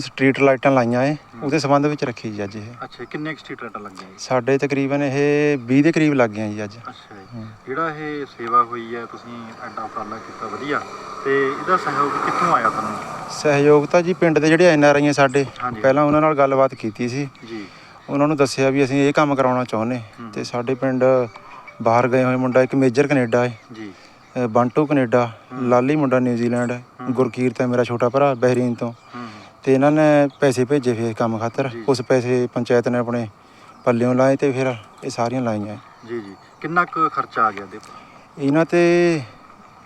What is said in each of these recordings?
Street ਲਾਈਟਾਂ ਲਾਈਆਂ ਏ ਉਹਦੇ ਸੰਬੰਧ ਵਿੱਚ ਰੱਖੀ ਜੀ ਅੱਜ ਇਹ। ਅੱਛਾ ਕਿੰਨੇ ਕੁ ਸਟਰੀਟ ਲਾਈਟਾਂ ਲੱਗੀਆਂ ਜੀ? ਸਾਡੇ ਤਕਰੀਬਨ ਇਹ 20 ਦੇ ਕਰੀਬ ਲੱਗ ਗਈਆਂ ਜੀ ਅੱਜ। ਅੱਛਾ ਜੀ। ਜਿਹੜਾ ਇਹ ਸੇਵਾ ਹੋਈ ਹੈ ਤੁਸੀਂ ਐਡਾ ਉਪਰਾਲਾ ਕੀਤਾ ਵਧੀਆ। ਤੇ ਇਹਦਾ ਸਹਿਯੋਗ ਕਿੱਥੋਂ ਆਇਆ ਤੁਹਾਨੂੰ? ਸਹਿਯੋਗ ਤਾਂ ਜੀ ਪਿੰਡ ਦੇ ਜਿਹੜੇ ਐਨ ਆਰ ਆਈ ਸਾਡੇ ਹਾਂਜੀ। ਪਹਿਲਾਂ ਉਹਨਾਂ ਨਾਲ ਗੱਲਬਾਤ ਕੀਤੀ ਸੀ। ਜੀ। ਉਹਨਾਂ ਨੂੰ ਦੱਸਿਆ ਵੀ ਅਸੀਂ ਇਹ ਕੰਮ ਕਰਾਉਣਾ ਚਾਹੁੰਦੇ। ਤੇ ਸਾਡੇ ਪਿੰਡ ਬਾਹਰ ਗਏ ਹੋਏ ਮੁੰਡਾ ਇੱਕ ਮੇਜਰ ਕੈਨੇਡਾ ਹੈ ਜੀ। ਅ, ਬੰਟੂ ਕੈਨੇਡਾ ਲਾਲੀ ਮੁੰਡਾ ਨਿਊਜ਼ੀਲੈਂਡ ਹੈ ਹੂੰ। ਗੁਰਕੀਰਤ ਹੈ ਮੇਰਾ ਛੋਟਾ ਭਰਾ ਬਹਿਰੀਨ ਤੋਂ। ਹੂੰ। ਤੇ ਇਹਨਾਂ ਨੇ ਪੈਸੇ ਭੇਜੇ ਫਿਰ ਕੰਮ ਖਾਤਰ। ਉਸ ਪੈਸੇ ਪੰਚਾਇਤ ਨੇ ਆਪਣੇ ਪੱਲਿਓਂ ਲਾਏ ਤੇ ਫਿਰ ਇਹ ਸਾਰੀਆਂ ਲਾਈਆਂ। ਜੀ ਜੀ। ਕਿੰਨਾ ਕੁ ਖਰਚਾ ਆ ਗਿਆ ਦੇ ਇਹਨਾਂ ਤੇ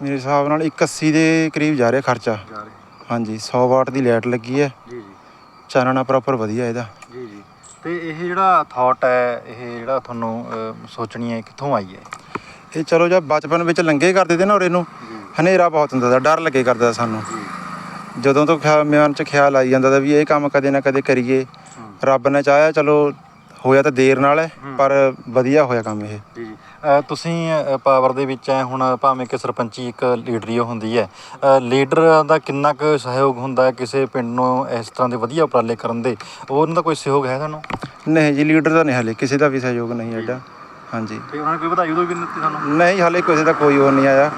ਮੇਰੇ ਹਿਸਾਬ ਨਾਲ 180 ਦੇ ਕਰੀਬ ਜਾ ਰਿਹਾ ਖਰਚਾ। ਜਾ ਰਹੇ। ਹਾਂਜੀ 100 ਵਾਟ ਦੀ ਲਾਈਟ ਲੱਗੀ ਹੈ। ਜੀ ਜੀ। ਚਾਨਣਾ ਪ੍ਰੋਪਰ ਵਧੀਆ ਇਹਦਾ। ਜੀ ਜੀ। ਤੇ ਇਹ ਜਿਹੜਾ ਥਾਟ ਹੈ ਇਹ ਜਿਹੜਾ ਤੁਹਾਨੂੰ ਅਹ, ਸੋਚਣੀ ਹੈ ਕਿੱਥੋਂ ਆਈ ਹੈ? ਇਹ ਚਲੋ ਜਦ ਬਚਪਨ ਵਿੱਚ ਲੰਗੇ ਕਰਦੇ ਤੇ ਨਾ ਉਰੇ ਨੂੰ ਜੀ। ਹਨੇਰਾ ਬਹੁਤ ਹੁੰਦਾ ਦਾ ਡਰ ਲੱਗੇ ਕਰਦਾ ਸਾਨੂੰ। ਜਦੋਂ ਤੋਂ ਖਿਆ- ਮਨ ਚ ਖਿਆਲ ਆਈ ਜਾਂਦਾ ਦਾ ਵੀ ਇਹ ਕੰਮ ਕਦੇ ਨਾ ਕਦੇ ਕਰੀਏ। ਰੱਬ ਨੇ ਚਾਹਿਆ ਚਲੋ ਹੋਇਆ ਤਾਂ ਦੇਰ ਨਾਲ ਹੈ। ਪਰ ਵਧੀਆ ਹੋਇਆ ਕੰਮ ਇਹ। ਜੀ ਜੀ। ਅਹ, ਤੁਸੀਂ ਪਾਵਰ ਦੇ ਵਿੱਚ ਹੈ ਹੁਣ ਭਾਵੇਂ ਕਿ ਸਰਪੰਚੀ ਇੱਕ ਲੀਡਰੀ ਓ ਹੁੰਦੀ ਹੈ। ਅਹ, ਲੀਡਰ ਦਾ ਕਿੰਨਾ ਕੁ ਸਹਿਯੋਗ ਹੁੰਦਾ ਹੈ ਕਿਸੇ ਪਿੰਡ ਨੂੰ ਇਸ ਤਰ੍ਹਾਂ ਦੇ ਵਧੀਆ ਉਪਰਾਲੇ ਕਰਨ ਦੇ? ਉਹਨਾਂ ਦਾ ਕੋਈ ਸਹਿਯੋਗ ਹੈ ਤੁਹਾਨੂੰ? ਨਹੀਂ ਜੀ ਲੀਡਰ ਦਾ ਨਹੀਂ ਹਲੇ ਕਿਸੇ ਦਾ ਵੀ ਸਹਿਯੋਗ ਨਹੀਂ ਐਡਾ ਹਾਂਜੀ। ਤੇ ਉਹਨਾਂ ਨੇ ਕੋਈ ਵਧਾਈ ਉਦੋਂ ਵੀ ਨਹੀਂ ਦਿੱਤੀ ਤੁਹਾਨੂੰ? ਨਹੀਂ ਹਲੇ ਕਿਸੇ ਦਾ ਕੋਈ ਹੋਰ ਨਹੀਂ ਆਇਆ।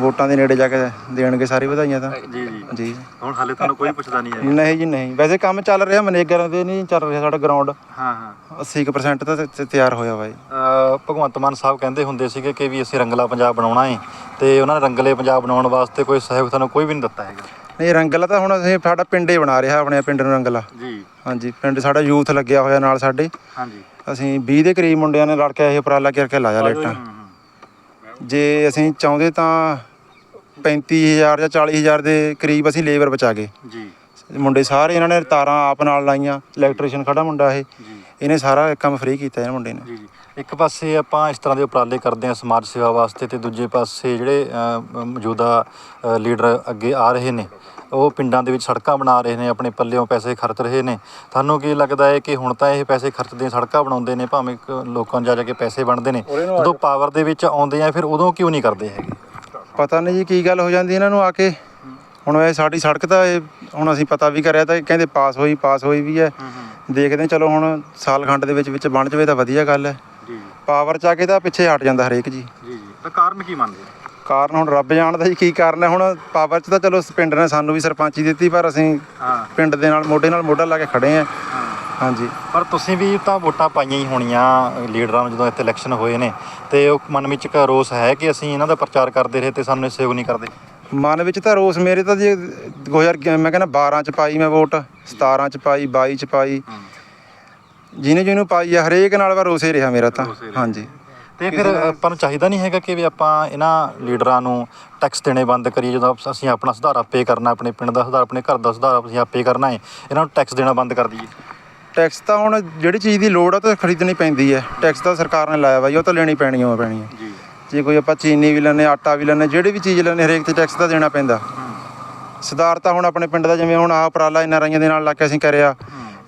ਵੋਟਾਂ ਦੇ ਨੇੜੇ ਜਾ ਕੇ ਦੇਣਗੇ ਸਾਰੀ ਵਧਾਈਆਂ ਤਾਂ। ਜੀ ਜੀ। ਜੀ। ਹੁਣ ਹਾਲੇ ਤੁਹਾਨੂੰ ਕੋਈ ਪੁੱਛਦਾ ਨਹੀਂ ਹੈ ਨਹੀਂ ਜੀ ਨਹੀਂ। ਵੈਸੇ ਕੰਮ ਚੱਲ ਰਿਹਾ ਮਨੇਗਰਾਂ ਦੇ ਨਹੀਂ ਚੱਲ ਰਿਹਾ ਸਾਡਾ ਗਰਾਊਂਡ ਹਾਂ ਹਾਂ। 80% ਤਾਂ ਤੇ- ਤਿਆਰ ਹੋਇਆ ਵਾ ਜੀ। ਅਹ ਭਗਵੰਤ ਮਾਨ ਸਾਹਿਬ ਕਹਿੰਦੇ ਹੁੰਦੇ ਸੀਗੇ ਕਿ ਵੀ ਅਸੀਂ ਰੰਗਲਾ ਪੰਜਾਬ ਬਣਾਉਣਾ ਹੈ ਤੇ ਉਹਨਾਂ ਨੇ ਰੰਗਲੇ ਪੰਜਾਬ ਬਣਾਉਣ ਵਾਸਤੇ ਕੋਈ ਸਹਿਯੋਗ ਤੁਹਾਨੂੰ ਕੋਈ ਵੀ ਨਹੀਂ ਦਿੱਤਾ ਹੈਗਾ। ਨਹੀਂ ਰੰਗਲਾ ਤਾਂ ਹੁਣ ਅਸੀਂ ਸਾਡਾ ਪਿੰਡ ਹੀ ਬਣਾ ਰਿਹਾ ਆਪਣੇ ਪਿੰਡ ਨੂੰ ਰੰਗਲਾ। ਜੀ। ਹਾਂਜੀ ਪਿੰਡ ਸਾਡਾ ਯੂਥ ਲੱਗਿਆ ਹੋਇਆ ਨਾਲ ਸਾਡੇ। ਹਾਂਜੀ। ਅਸੀਂ 20 ਦੇ ਕਰੀਬ ਮੁੰਡਿਆਂ ਨੇ ਲੜ ਕੇ ਇਹ ਉਪਰਾਲਾ ਕਰਕੇ ਲਾਇਆ ਹੂੰ। ਜੇ ਅਸੀਂ ਚਾਹੁੰਦੇ ਤਾਂ 35000 ਜਾਂ 40000 ਦੇ ਕਰੀਬ ਅਸੀਂ ਲੇਬਰ ਬਚਾ ਗਏ। ਜੀ। ਮੁੰਡੇ ਸਾਰੇ ਇਹਨਾਂ ਨੇ ਤਾਰਾਂ ਆਪ ਨਾਲ ਲਾਈਆਂ ਇਲੈਕਟ੍ਰੀਸ਼ੀਅਨ ਖੜਾ ਮੁੰਡਾ ਇਹ। ਜੀ। ਇਹਨੇ ਸਾਰਾ ਕੰਮ ਫ੍ਰੀ ਕੀਤਾ ਇਹ ਮੁੰਡੇ ਨੇ। ਜੀ ਜੀ। ਇੱਕ ਪਾਸੇ ਆਪਾਂ ਇਸ ਤਰ੍ਹਾਂ ਦੇ ਉਪਰਾਲੇ ਕਰਦੇ ਹਾਂ ਸਮਾਜ ਸੇਵਾ ਵਾਸਤੇ ਤੇ ਦੂਜੇ ਪਾਸੇ ਜਿਹੜੇ ਮੌਜੂਦਾ ਲੀਡਰ ਅੱਗੇ ਆ ਰਹੇ ਨੇ ਉਹ ਪਿੰਡਾਂ ਦੇ ਵਿੱਚ ਸੜਕਾਂ ਬਣਾ ਰਹੇ ਨੇ ਆਪਣੇ ਪੱਲਿਓਂ ਪੈਸੇ ਖਰਚ ਰਹੇ ਨੇ। ਤੁਹਾਨੂੰ ਕੀ ਲੱਗਦਾ ਹੈ ਕਿ ਹੁਣ ਤਾਂ ਇਹ ਪੈਸੇ ਖਰਚਦੇ ਸੜਕਾਂ ਬਣਾਉਂਦੇ ਨੇ ਭਾਵੇਂ ਲੋਕਾਂ ਜਾ ਜਾ ਕੇ ਪੈਸੇ ਬਣਦੇ ਨੇ ਜਦੋਂ ਪਾਵਰ ਦੇ ਵਿੱਚ ਆਉਂਦੇ ਆ ਫਿਰ ਉਦੋਂ ਕਿਉਂ ਨਹੀਂ ਕਰਦੇ ਹੈਗੇ? ਪਤਾ ਨਹੀਂ ਜੀ ਕੀ ਗੱਲ ਹੋ ਜਾਂਦੀ ਇਹਨਾਂ ਨੂੰ ਆ ਕੇ। ਹੁਣ ਇਹ ਸਾਡੀ ਸੜਕ ਤਾਂ ਇਹ ਹੁਣ ਅਸੀਂ ਪਤਾ ਵੀ ਕਰਿਆ ਤਾਂ ਇਹ ਕਹਿੰਦੇ ਪਾਸ ਹੋਈ ਪਾਸ ਹੋਈ ਵੀ ਹੈ। ਦੇਖਦੇ ਹਾਂ, ਚਲੋ ਹੁਣ ਸਾਲ ਖੰਡ ਦੇ ਵਿੱਚ ਵਿੱਚ ਬਣ ਜਾਵੇ ਤਾਂ ਵਧੀਆ ਗੱਲ ਹੈ। ਪਾਵਰ ਚ ਆ ਕੇ ਤਾਂ ਪਿੱਛੇ ਹਟ ਜਾਂਦਾ ਹਰੇਕ ਜੀ। ਜੀ ਜੀ। ਤਾਂ ਕਾਰਨ ਕੀ ਮੰਨਦੇ ਹੋ? ਕਾਰਨ ਹੁਣ ਰੱਬ ਜਾਣਦਾ ਜੀ ਕੀ ਕਾਰਨ ਹੈ। ਹੁਣ ਪਾਵਰ ਚ ਤਾਂ ਚਲੋ ਪਿੰਡ ਨੇ ਸਾਨੂੰ ਵੀ ਸਰਪੰਚੀ ਦਿੱਤੀ ਪਰ ਅਸੀਂ ਹਾਂ। ਪਿੰਡ ਦੇ ਨਾਲ ਮੋਢੇ ਨਾਲ ਮੋਢਾ ਲਾ ਕੇ ਖੜੇ ਆ ਹਾਂਜੀ। ਪਰ ਤੁਸੀਂ ਵੀ ਤਾਂ ਵੋਟਾਂ ਪਾਈਆਂ ਹੀ ਹੋਣੀਆਂ ਲੀਡਰਾਂ ਨੂੰ ਜਦੋਂ ਇੱਥੇ ਇਲੈਕਸ਼ਨ ਹੋਏ ਨੇ। ਤੇ ਉਹ ਮਨ ਵਿੱਚ ਇੱਕ ਰੋਸ ਹੈ ਕਿ ਅਸੀਂ ਇਹਨਾਂ ਦਾ ਪ੍ਰਚਾਰ ਕਰਦੇ ਰਹੇ ਤੇ ਸਾਨੂੰ ਇਹ ਸਹਿਯੋਗ ਨਹੀਂ ਕਰਦੇ? ਮਨ ਵਿੱਚ ਤਾਂ ਰੋਸ ਮੇਰੇ ਤਾਂ ਜੀ 2000 ਮੈਂ ਕਹਿੰਦਾ 12 ਚ ਪਾਈ ਮੈਂ ਵੋਟ 17 ਚ ਪਾਈ 22 ਚ ਪਾਈ। ਜਿਹਨੇ ਜਿਹਨੂੰ ਪਾਈ ਆ ਹਰੇਕ ਨਾਲ ਵਾ ਰੋਸੇ ਰਿਹਾ ਮੇਰਾ ਤਾਂ। ਹਾਂਜੀ। ਤੇ ਫਿਰ ਆਪਾਂ ਨੂੰ ਚਾਹੀਦਾ ਨਹੀਂ ਹੈਗਾ ਕਿ ਵੀ ਆਪਾਂ ਇਹਨਾਂ ਲੀਡਰਾਂ ਨੂੰ ਟੈਕਸ ਦੇਣੇ ਬੰਦ ਕਰੀਏ ਜਦੋਂ ਅਸੀਂ ਆਪਣਾ ਸੁਧਾਰ ਆਪੇ ਕਰਨਾ ਆਪਣੇ ਪਿੰਡ ਦਾ ਸੁਧਾਰ ਆਪਣੇ ਘਰ ਦਾ ਸੁਧਾਰ ਅਸੀਂ ਆਪੇ ਕਰਨਾ ਹੈ ਇਹਨਾਂ ਨੂੰ ਟੈਕਸ ਦੇਣਾ ਬੰਦ ਕਰ ਦਈਏ। ਟੈਕਸ ਤਾਂ ਹੁਣ ਜਿਹੜੀ ਚੀਜ਼ ਦੀ ਲੋੜ ਆ ਤਾਂ ਖਰੀਦਣੀ ਪੈਂਦੀ ਹੈ। ਟੈਕਸ ਤਾਂ ਸਰਕਾਰ ਨੇ ਲਾਇਆ ਵਾ ਜੀ ਉਹ ਤਾਂ ਲੈਣੀ ਪੈਣੀ ਓ ਪੈਣੀ ਹੈ ਜੀ। ਜੇ ਕੋਈ ਆਪਾਂ ਚੀਨੀ ਵੀ ਲੈਂਦੇ ਆਟਾ ਵੀ ਲੈਂਦੇ ਜਿਹੜੀ ਵੀ ਚੀਜ਼ ਲੈਂਦੇ ਹਰੇਕ ਤੇ ਟੈਕਸ ਤਾਂ ਦੇਣਾ ਪੈਂਦਾ। ਸੁਧਾਰ ਤਾਂ ਹੁਣ ਆਪਣੇ ਪਿੰਡ ਦਾ ਜਿਵੇਂ ਹੁਣ ਆਹ ਉਪਰਾਲਾ ਇਹਨਾਂ ਰਾਈਆਂ ਦੇ ਨਾਲ ਲਾ ਕੇ ਅਸੀਂ ਕਰਿਆ।